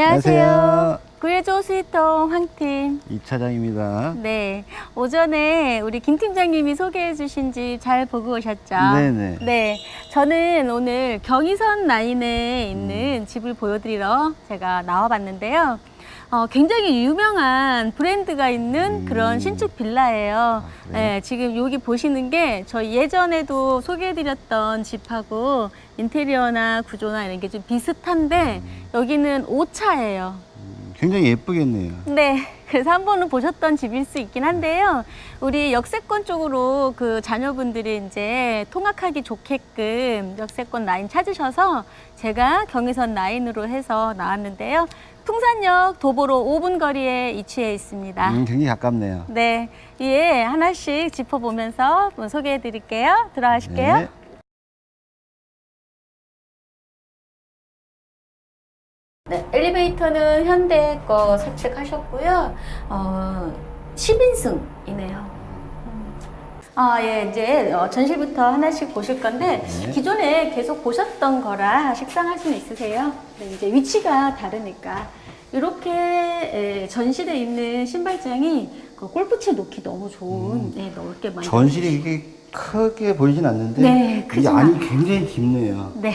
안녕하세요. 구해줘 스위트홈 황팀. 이 차장입니다. 네. 오전에 우리 김 팀장님이 소개해 주신 집 잘 보고 오셨죠? 네네. 네. 저는 오늘 경의선 라인에 있는 집을 보여드리러 제가 나와 봤는데요. 어, 굉장히 유명한 브랜드가 있는 음. 그런 신축 빌라예요. 그래요? 네, 지금 여기 보시는 게 저희 예전에도 소개해드렸던 집하고 인테리어나 구조나 이런 게 좀 비슷한데 여기는 5차예요. 음, 굉장히 예쁘겠네요. 네. 그래서 한 번은 보셨던 집일 수 있긴 한데요. 우리 역세권 쪽으로 그 자녀분들이 이제 통학하기 좋게끔 역세권 라인 찾으셔서 제가 경의선 라인으로 해서 나왔는데요. 풍산역 도보로 5분 거리에 위치해 있습니다. 음, 굉장히 가깝네요. 네. 위에 하나씩 짚어보면서 소개해 드릴게요. 들어가실게요. 네. 네, 엘리베이터는 현대 거 설치하셨고요. 어, 10인승이네요. 아, 예, 이제 어, 전실부터 하나씩 보실 건데, 네. 기존에 계속 보셨던 거라 식상할 수는 있으세요. 네, 이제 위치가 다르니까. 이렇게 에, 전실에 있는 신발장이 그 골프채 놓기 너무 좋은, 네, 넓게 음. 전실이 이렇게 크게 보이진 않는데 네, 이 안이 않아요. 굉장히 깊네요. 네.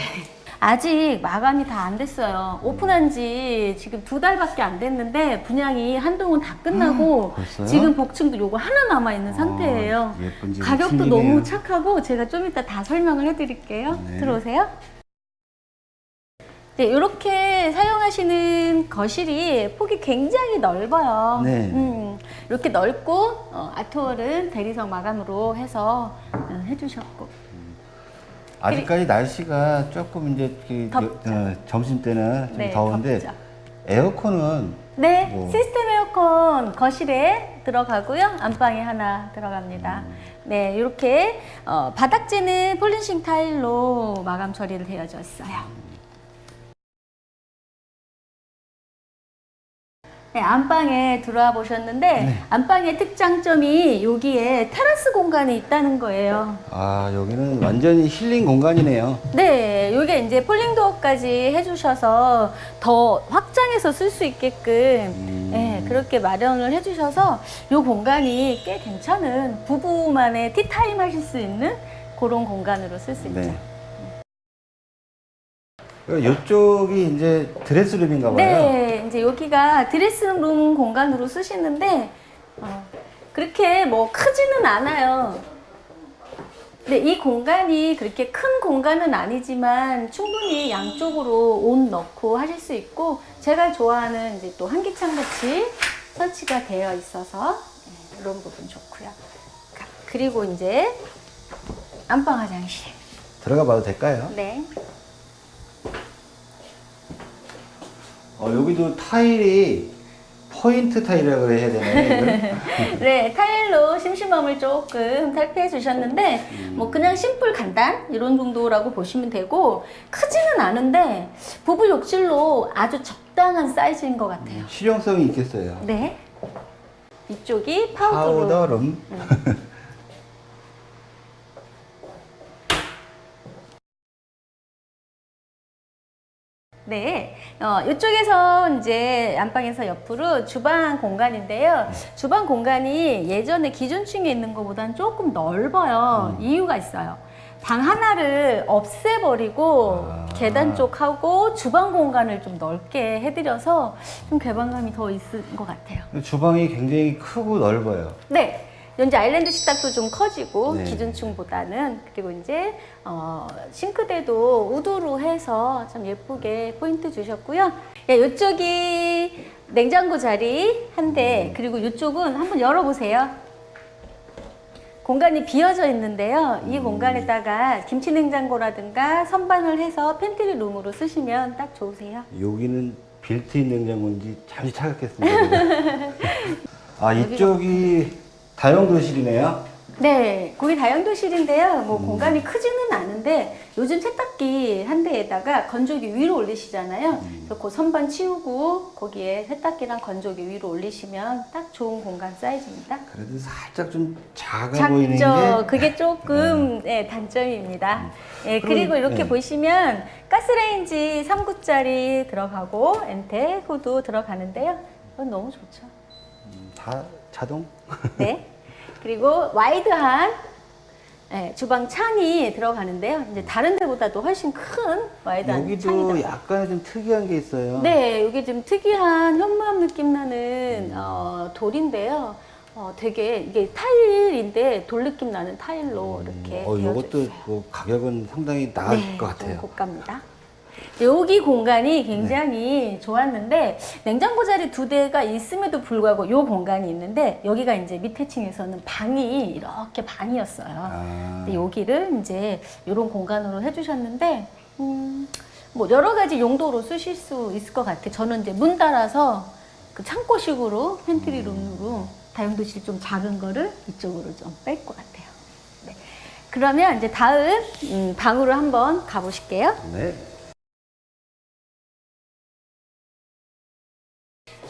아직 마감이 다 안 됐어요. 오픈한 지 지금 두 달밖에 안 됐는데 분양이 한동안 다 끝나고 음, 벌써요? 지금 복층도 요거 하나 남아 있는 상태예요. 어, 예쁜 집 가격도. 너무 착하고 제가 좀 이따 다 설명을 해드릴게요. 네. 들어오세요. 네, 이렇게 사용하시는 거실이 폭이 굉장히 넓어요. 네. 음, 이렇게 넓고 어, 아트월은 대리석 마감으로 해서 어, 해주셨고. 아직까지 날씨가 조금 이제 그 덥죠. 어, 점심 때는 좀 네, 더운데 덥죠. 에어컨은 네, 뭐. 시스템 에어컨 거실에 들어가고요. 안방에 하나 들어갑니다. 음. 네, 이렇게 어, 바닥재는 폴리싱 타일로 마감 처리를 되어져 있어요. 네, 안방에 들어와 보셨는데 네. 안방의 특장점이 여기에 테라스 공간이 있다는 거예요. 아 여기는 완전히 힐링 공간이네요. 네, 이게 이제 폴링도어까지 해주셔서 더 확장해서 쓸 수 있게끔 음. 네, 그렇게 마련을 해주셔서 이 공간이 꽤 괜찮은 부부만의 티타임 하실 수 있는 그런 공간으로 쓸 수 있죠. 네. 이쪽이 이제 드레스룸인가 봐요. 네, 이제 여기가 드레스룸 공간으로 쓰시는데 어, 그렇게 뭐 크지는 않아요. 근데 이 공간이 그렇게 큰 공간은 아니지만 충분히 양쪽으로 옷 넣고 하실 수 있고 제가 좋아하는 이제 또 한기창 같이 설치가 되어 있어서 네, 이런 부분 좋고요. 가- 그리고 이제 안방 화장실. 들어가 봐도 될까요? 네. 어, 여기도 타일이 포인트 타일이라고 해야 되나요? 네, 타일로 심심함을 조금 탈피해 주셨는데, 뭐 그냥 심플 간단 이런 정도라고 보시면 되고 크지는 않은데 부부 욕실로 아주 적당한 사이즈인 것 같아요. 실용성이 있겠어요. 네, 이쪽이 파우더룸. 파우더룸. 네, 어, 이쪽에서 이제 안방에서 옆으로 주방 공간인데요. 주방 공간이 예전에 기존층에 있는 것보다는 조금 넓어요. 이유가 있어요. 방 하나를 없애버리고 아. 계단 쪽하고 주방 공간을 좀 넓게 해드려서 좀 개방감이 더 있은 것 같아요. 주방이 굉장히 크고 넓어요. 네. 현재 아일랜드 식탁도 좀 커지고 네. 기준층보다는 그리고 이제 어, 싱크대도 우드로 해서 참 예쁘게 포인트 주셨고요. 예, 이쪽이 냉장고 자리 한 대 그리고 이쪽은 한번 열어보세요. 공간이 비어져 있는데요. 이 공간에다가 김치 냉장고라든가 선반을 해서 팬트리 룸으로 쓰시면 딱 좋으세요. 여기는 빌트인 냉장고인지 잠시 착각했습니다. 아 이쪽이 다용도실이네요. 네, 거기 다용도실인데요. 뭐 음. 공간이 크지는 않은데 요즘 세탁기 한 대에다가 건조기 위로 올리시잖아요. 음. 그래서 그 선반 치우고 거기에 세탁기랑 건조기 위로 올리시면 딱 좋은 공간 사이즈입니다. 그래도 살짝 좀 작아 보이는 작죠. 게 음. 그게 조금 네, 단점입니다. 예, 그럼, 그리고 이렇게 네. 보시면 가스레인지 3구짜리 들어가고 엔테고도 들어가는데요. 이건 너무 좋죠. 다 자동? 네. 그리고 와이드한 예, 주방 창이 들어가는데요. 이제 다른 데보다도 훨씬 큰 와이드한 창이 여기도 들어가요. 약간 좀 특이한 게 있어요. 네, 여기 좀 특이한 현무암 느낌 나는 어, 돌인데요. 어, 되게 이게 타일인데 돌 느낌 나는 타일로 이렇게 어, 이것도 있어요. 뭐 가격은 상당히 나을 네, 것좀 같아요. 고가입니다. 여기 공간이 굉장히 좋았는데 냉장고 자리 두 대가 있음에도 불구하고 이 공간이 있는데 여기가 이제 밑에 층에서는 방이 이렇게 반이었어요. 아, 근데 여기를 이제 이런 공간으로 해주셨는데 음, 뭐 여러 가지 용도로 쓰실 수 있을 것 같아요. 저는 이제 문 달아서 그 창고식으로 팬트리 룸으로 다용도실 좀 작은 거를 이쪽으로 좀 뺄 것 같아요. 네. 그러면 이제 다음 음, 방으로 한번 가보실게요. 네.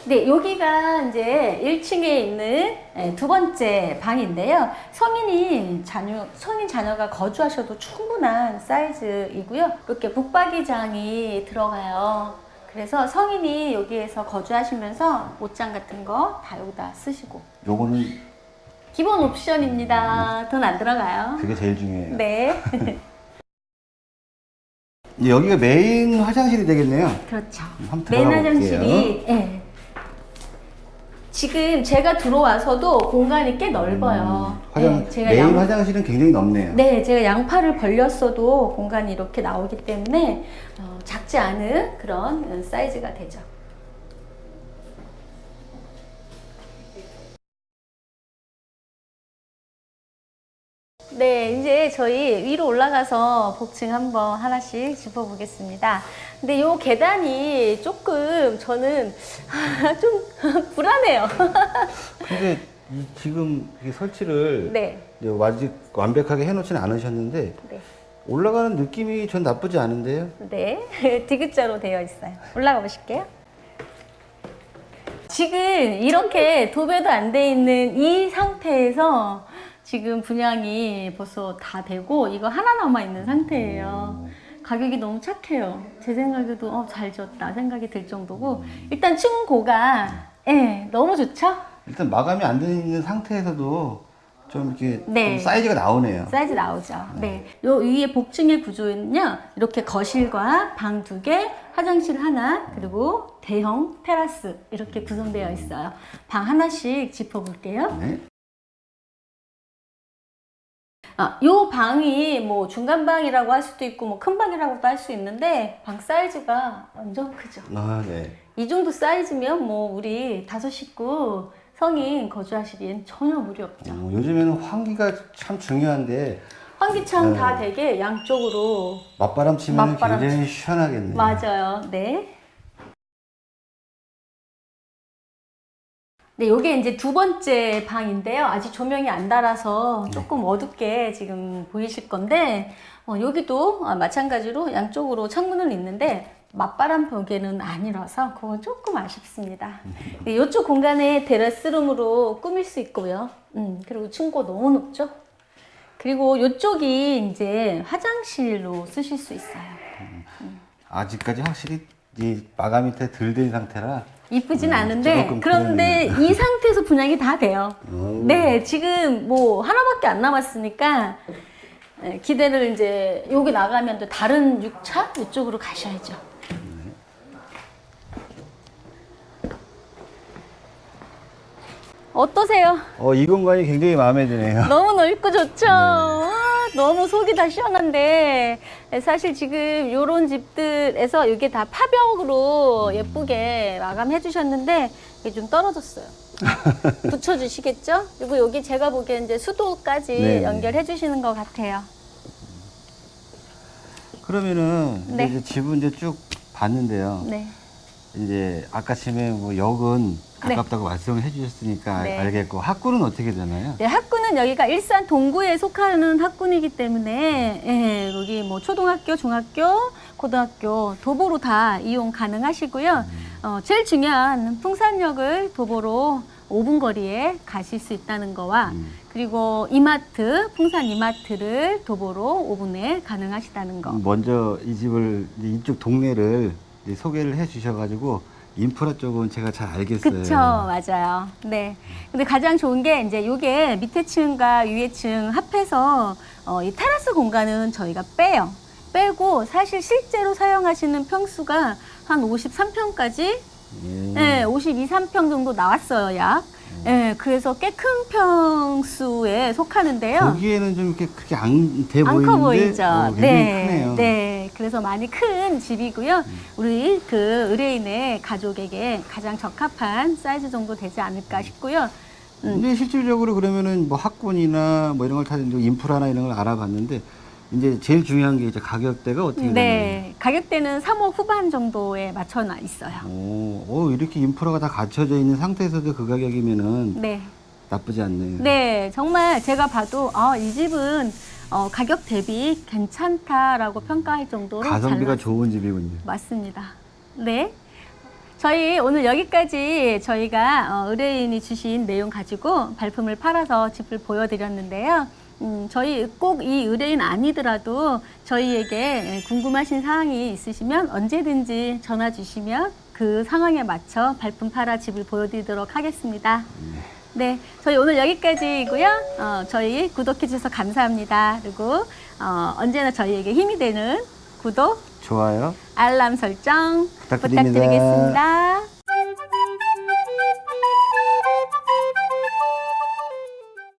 네, 여기가 이제 1층에 있는 예, 두 번째 방인데요. 성인이 자녀, 성인 자녀가 거주하셔도 충분한 사이즈이고요. 이렇게 북박이장이 들어가요. 그래서 성인이 여기에서 거주하시면서 옷장 같은 거 다 여기다 쓰시고. 요거는 기본 옵션입니다. 돈 안 들어가요. 그게 제일 중요해요. 네. 이제 여기가 메인 화장실이 되겠네요. 그렇죠. 한번 들어가 화장실이 예. 지금 제가 들어와서도 공간이 꽤 넓어요. 음, 화장, 예, 제가 메인 양, 화장실은 굉장히 넓네요. 네, 제가 양팔을 벌렸어도 공간이 이렇게 나오기 때문에 어, 작지 않은 그런 어, 사이즈가 되죠. 네, 이제 저희 위로 올라가서 복층 한번 하나씩 짚어보겠습니다. 근데 이 계단이 조금 저는 좀 불안해요. 근데 이 지금 이 설치를 네, 아직 완벽하게 해놓지는 않으셨는데 네. 올라가는 느낌이 전 나쁘지 않은데요. 네, 디귿자로 되어 있어요. 올라가 보실게요. 지금 이렇게 도배도 안 돼 있는 이 상태에서 지금 분양이 벌써 다 되고 이거 하나 남아 있는 상태예요. 가격이 너무 착해요. 제 생각에도 어, 잘 지었다 생각이 들 정도고 일단 층고가 예, 너무 좋죠? 일단 마감이 안 돼 있는 상태에서도 좀 이렇게 네. 좀 사이즈가 나오네요. 사이즈 나오죠. 네. 요 위에 복층의 구조는요, 이렇게 거실과 방 두 개, 화장실 하나, 그리고 대형 테라스 이렇게 구성되어 있어요. 방 하나씩 짚어 볼게요. 네. 아, 요 방이 뭐 중간 방이라고 할 수도 있고 뭐 큰 방이라고도 할 수 있는데 방 사이즈가 완전 크죠. 아, 네. 이 정도 사이즈면 뭐 우리 다섯 식구 성인 거주하시기엔 전혀 무리 없죠. 어, 요즘에는 환기가 참 중요한데 환기창 네. 다 되게 양쪽으로 맞바람 치면 맞바람 굉장히 시원하겠네요. 맞아요. 네. 네, 요게 이제 두 번째 방인데요. 아직 조명이 안 달아서 조금 어둡게 지금 보이실 건데, 어, 여기도 아, 마찬가지로 양쪽으로 창문은 있는데, 맞바람 벽에는 아니라서 그건 조금 아쉽습니다. 네, 이쪽 공간에 테라스룸으로 꾸밀 수 있고요. 음, 그리고 층고 너무 높죠? 그리고 이쪽이 이제 화장실로 쓰실 수 있어요. 아직까지 확실히 이 마감이 덜된 상태라 이쁘진 음, 않은데 그런데 이 상태에서 분양이 다 돼요. 음. 네, 지금 뭐 하나밖에 안 남았으니까 네, 기대를 이제 여기 나가면 또 다른 6차 이쪽으로 가셔야죠. 어떠세요? 어, 이 공간이 굉장히 마음에 드네요. 너무 넓고 좋죠. 와, 너무 속이 다 시원한데 사실 지금 이런 집들에서 이게 다 파벽으로 예쁘게 마감해 주셨는데 이게 좀 떨어졌어요. 붙여 주시겠죠? 그리고 여기 제가 보기엔 이제 수도까지 네. 연결해 주시는 것 같아요. 그러면은 네. 이제 집은 이제 쭉 봤는데요. 네. 이제 아까 처음에 뭐 역은 가깝다고 말씀을 해주셨으니까 네. 알겠고 학구는 어떻게 되나요? 네, 저희는 여기가 일산 동구에 속하는 학군이기 때문에 예, 여기 뭐 초등학교, 중학교, 고등학교 도보로 다 이용 가능하시고요. 어, 제일 중요한 풍산역을 도보로 5분 거리에 가실 수 있다는 거와 음. 그리고 이마트, 풍산 이마트를 도보로 5분에 가능하시다는 거. 먼저 이 집을 이쪽 동네를 소개를 해 주셔가지고 인프라 쪽은 제가 잘 알겠어요. 그쵸, 맞아요. 네. 근데 가장 좋은 게 이제 요게 밑에 층과 위에 층 합해서 어, 이 테라스 공간은 저희가 빼요. 빼고 사실 실제로 사용하시는 평수가 한 53평까지, 예. 네, 52, 3평 정도 나왔어요, 약. 네, 그래서 꽤 큰 평수에 속하는데요. 보기에는 좀 이렇게 그렇게 안돼 안 보이는데 커 보이죠. 어, 굉장히 네, 크네요. 네. 그래서 많이 큰 집이고요. 우리 그 의뢰인의 가족에게 가장 적합한 사이즈 정도 되지 않을까 싶고요. 음. 근데 실질적으로 그러면은 뭐 학군이나 뭐 이런 걸 타는 인프라나 이런 걸 알아봤는데 이제 제일 중요한 게 이제 가격대가 어떻게 되나요? 네, 가격대는 3억 후반 정도에 맞춰놔 있어요. 오, 오, 이렇게 인프라가 다 갖춰져 있는 상태에서도 그 가격이면은 네, 나쁘지 않네요. 네, 정말 제가 봐도 아, 이 집은 어, 가격 대비 괜찮다라고 평가할 정도로 가성비가 잘 좋은 집이군요. 맞습니다. 네. 저희 오늘 여기까지 저희가 어, 의뢰인이 주신 내용 가지고 발품을 팔아서 집을 보여드렸는데요. 음, 저희 꼭 이 의뢰인 아니더라도 저희에게 궁금하신 사항이 있으시면 언제든지 전화 주시면 그 상황에 맞춰 발품 팔아 집을 보여드리도록 하겠습니다. 네, 저희 오늘 여기까지이고요. 어, 저희 구독해 주셔서 감사합니다. 그리고 어, 언제나 저희에게 힘이 되는 구독, 좋아요. 알람 설정 부탁드립니다. 부탁드리겠습니다.